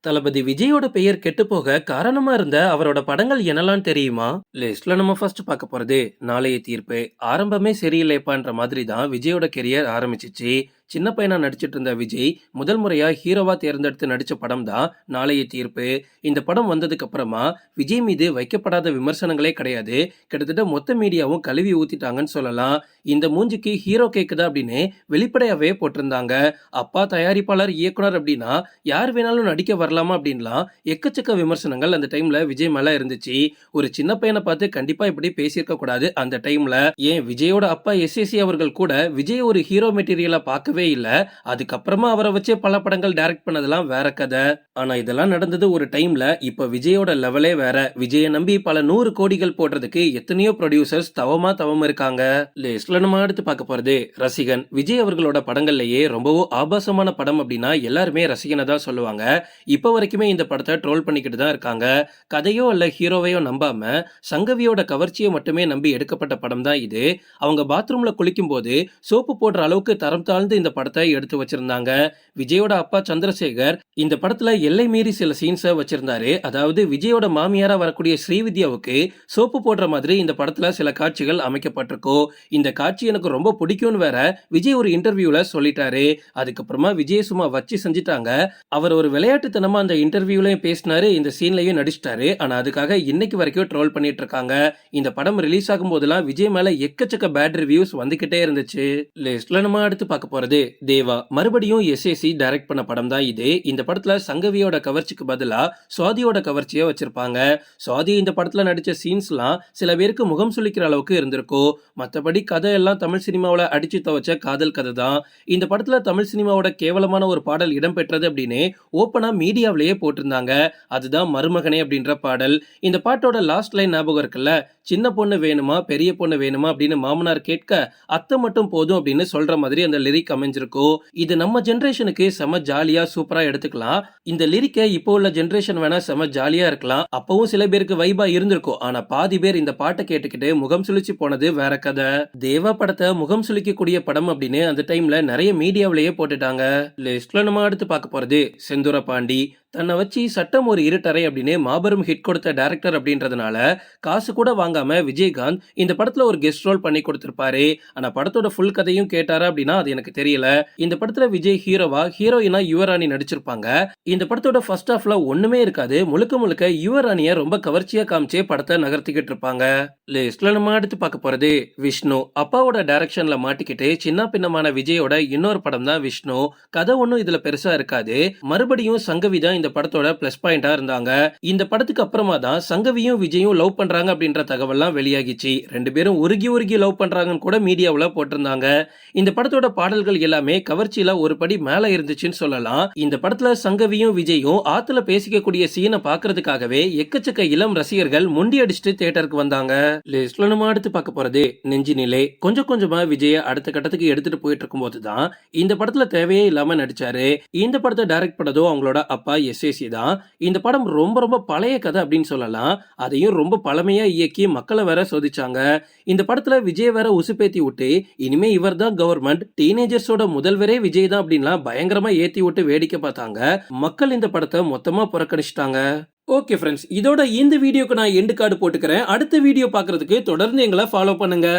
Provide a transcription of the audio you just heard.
தளபதி விஜயோட பெயர் கெட்டுப்போக காரணமா இருந்த அவரோட படங்கள் என்னலாம் தெரியுமா? லிஸ்ட்ல நம்ம ஃபர்ஸ்ட் பார்க்க போறது நாளைய தீர்ப்பு. ஆரம்பமே சரியில்லைப்பான்ற மாதிரி தான் விஜயோட கெரியர் ஆரம்பிச்சிச்சு. சின்ன பையனா நடிச்சிட்டு இருந்த விஜய் முதல் முறையா ஹீரோவா தேர்ந்தெடுத்து நடிச்ச படம் தான் நாளைய தீர்ப்பு. இந்த படம் வந்ததுக்கு அப்புறமா விஜய் மீது வைக்கப்படாத விமர்சனங்களே கிடையாது. கிட்டத்தட்ட மொத்த மீடியாவும் கழுவி ஊத்திட்டாங்கன்னு சொல்லலாம். இந்த மூஞ்சிக்கு ஹீரோ கேக்குதா அப்படின்னு வெளிப்படையாவே போட்டிருந்தாங்க. அப்பா தயாரிப்பாளர் இயக்குனர் அப்படின்னா யார் வேணாலும் நடிக்க வரலாமா அப்படின்லாம் எக்கச்சக்க விமர்சனங்கள் அந்த டைம்ல விஜய் மேல இருந்துச்சு. ஒரு சின்ன பையனை பார்த்து கண்டிப்பா இப்படி பேசியிருக்க கூடாது அந்த டைம்ல. ஏன் விஜயோட அப்பா எஸ்எஸ்சி அவர்கள் கூட விஜய் ஒரு ஹீரோ மெட்டீரியலா பார்க்கவே இல்ல. அதுக்கப்புறமா அவரை வச்சே பல படங்கள் டைரக்ட் பண்ணதெல்லாம் வேற கதை. ஆனா இதெல்லாம் நடந்தது ஒரு டைம்ல இப்ப விஜயோட லெவலே வேற. விஜயை நம்பி பல நூறு கோடிகள் போடுறதுக்கு எத்தனையோ ப்ரொடியூசர்ஸ் தவமா தவம் இருக்காங்க. லிஸ்ட்ல நம்ம அடுத்து பார்க்க போறது ரசிகன். விஜய் அவர்களோட படங்கள்லயே ரொம்பவும் ஆபாசமான படம் அப்படின்னா எல்லாருமே ரசிகனை தான் சொல்லுவாங்க. இப்போ வரைக்குமே இந்த படத்தை ட்ரோல் பண்ணிக்கிட்டு தான் இருக்காங்க. கதையோ அல்ல ஹீரோவையோ நம்பாம சங்கவியோட கவர்ச்சியை மட்டுமே நம்பி எடுக்கப்பட்ட படம் தான் இது. அவங்க பாத்ரூம்ல குளிக்கும் போது சோப்பு போடுற அளவுக்கு தரம் தாழ்ந்து இந்த படத்தை எடுத்து வச்சிருந்தாங்க. விஜயோட அப்பா சந்திரசேகர் இந்த படத்துல எல்லை மீறி சில சீன்ஸை வச்சிருந்தாரு. அதாவது விஜயோட மாமியாரா வரக்கூடிய ஸ்ரீவித்யாவுக்கு சோப்பு போடுற மாதிரி இந்த படத்துல சில காட்சிகள் அமைக்கப்பட்டிருக்கும் இந்த காட்சி எனக்கு ரொம்ப பிடிக்கும்னு வேற விஜய் ஒரு இன்டர்வியூல சொல்லிட்டாரு. அதுக்கப்புறமா விஜய் சும்மா வச்சு செஞ்சுட்டாங்க. அவர் ஒரு விளையாட்டுத்தனமா அந்த இன்டர்வியூலையும் பேசினாரு இந்த சீன்லயும் நடிச்சிட்டாரு. ஆனா அதுக்காக இன்னைக்கு வரைக்கும் ட்ரோல் பண்ணிட்டு இருக்காங்க. இந்த படம் ரிலீஸ் ஆகும் போதெல்லாம் விஜய் மேல எக்கச்சக்க பேட் ரிவ்யூஸ் வந்துகிட்டே இருந்துச்சு. லிஸ்ட்ல நம்ம அடுத்து பார்க்க போறது தேவா மறுபடியும் எஸ்ஏசி டைரக்ட் பண்ண படம் தான் இது. இந்த படத்துல சங்கவியோட கவர்ச்சிக்கு பதிலா சுவாதியோட கவர்ச்சியை வச்சிருப்பாங்க. சுவாதி இந்த படத்துல நடிச்ச சீன்ஸ்லாம் சில பேருக்கு முகம் சுளிக்கிற அளவுக்கு இருந்திருக்கும் மற்றபடி கதை எல்லாம் தமிழ் சினிமாவில் அடிச்சு துவச்ச காதல் கதை தான். இந்த படத்துல தமிழ் சினிமாவோட கேவலமான ஒரு பாடல் இடம்பெற்றது அப்படின்னு ஓப்பனா மீடியாவிலேயே போட்டிருந்தாங்க. அதுதான் மருமகனே அப்படின்ற பாடல். இந்த பாட்டோட லாஸ்ட் லைன் ஞாபகம் இருக்குல்ல? சின்ன பொண்ணு வேணுமா பெரிய பொண்ணு வேணுமா அப்படின்னு மாமனார் கேட்க அத்தை மட்டும் போதும் அப்படின்னு சொல்ற மாதிரி அந்த லிரிக் அமைஞ்சிருக்கோ? இது நம்ம ஜென்ரேஷனுக்கு செம ஜாலியா சூப்பரா எடுத்துக்கலாம். இந்த லிரிக்கை இப்போ உள்ள ஜென்ரேஷன் வேணா செம ஜாலியா இருக்கலாம். அப்பவும் சில பேருக்கு வைபா இருந்திருக்கும். ஆனா பாதி பேர் இந்த பாட்டை கேட்டுக்கிட்டு முகம் சுழிச்சு போனது வேற கதை. தேவா படத்தை முகம் சுழிக்கக்கூடிய படம் அப்படின்னு அந்த டைம்ல நிறைய மீடியாவிலேயே போட்டுட்டாங்க. லிஸ்ட்ல நம்ம அடுத்து பார்க்க போறது செந்தூர பாண்டி தன்னை வச்சு சட்டம் ஒரு இருட்டறை அப்படின்னு மாபெரும் ஹிட் கொடுத்த டேரக்டர் அப்படின்றதுனால காசு கூட வாங்காம விஜயகாந்த் இந்த படத்துல ஒரு கெஸ்ட் ரோல் பண்ணி கொடுத்திருப்பாரு. ஆனா படத்தோட ஃபுல் கதையும் கேட்டாரா அப்படின்னா அது எனக்கு தெரியல. இந்த படத்துல விஜய் ஹீரோவா ஹீரோயினா யுவராணி நடிச்சிருப்பாங்க. இந்த படத்தோட ஃபர்ஸ்ட் ஹாஃப்ல ஒண்ணுமே இருக்காது. முழுக்க முழுக்க யுவராணிய ரொம்ப கவர்ச்சியா காமிச்சே படத்தை நகர்த்திக்கிட்டு இருப்பாங்க. லிஸ்ட்ல நம்ம அடுத்து பார்க்க போறது விஷ்ணு. அப்பாவோட டைரக்ஷன்ல மாட்டிக்கிட்டு சின்ன பின்னமான விஜயோட இன்னொரு படம் தான் விஷ்ணு. கதை ஒன்றும் இதுல பெருசா இருக்காது. மறுபடியும் சங்கவி தான் இந்த படத்தோட பிளஸ் பாயிண்டா இருந்தாங்க. இந்த படத்துக்கு அப்புறமா தான் சங்கவியும் விஜயும் லவ் பண்றாங்க அப்படின்ற தகவல்லாம் வெளியாகிச்சு. ரெண்டு பேரும் உருகி உருகி லவ் பண்றாங்கன்னு கூட மீடியாவுல போட்டிருந்தாங்க. இந்த படத்தோட பாடல்கள் எல்லாமே கவர்ச்சியில ஒரு படி மேல இருந்துச்சுன்னு சொல்லலாம். இந்த படத்துல சங்கவியும் விஜயும் ஆத்துல பேசிக்கக்கூடிய சீனை பாக்குறதுக்காகவே எக்கச்சக்க இளம் ரசிகர்கள் முண்டி அடிச்சுட்டு தியேட்டருக்கு வந்தாங்க. லிஸ்ட்ல நம்ம அடுத்து பார்க்க போறது நெஞ்சு நிலை கொஞ்சம் கொஞ்சமா விஜய அடுத்த கட்டத்துக்கு எடுத்துட்டு போயிட்டு இருக்கும்போது தான் இந்த படத்துல தேவையே இல்லாம நடிச்சாரு. இந்த படத்தை டைரக்ட் பண்ணதும் அவங்களோட அப்பா எஸ்ஏசி தான். இந்த படம் ரொம்ப ரொம்ப பழைய கதை அப்படின்னு சொல்லலாம். அதையும் ரொம்ப பழமையா இயக்கி மக்களை வேற சோதிச்சாங்க. இந்த படத்துல விஜய் வேற உசுப்பேத்தி விட்டு இனிமே இவர் தான் கவர்மெண்ட் டீனேஜர்ஸோட முதல்வரே விஜய் தான் அப்படின்லாம் பயங்கரமா ஏத்தி விட்டு வேடிக்கை பார்த்தாங்க. மக்கள் இந்த படத்தை மொத்தமா புறக்கணிச்சிட்டாங்க. ஓகே ஃப்ரெண்ட்ஸ் இதோட இந்த வீடியோக்கு நான் எண்டு கார்டு போட்டுக்கிறேன். அடுத்த வீடியோ பார்க்கறதுக்கு தொடர்ந்து எங்களை ஃபாலோ பண்ணுங்க.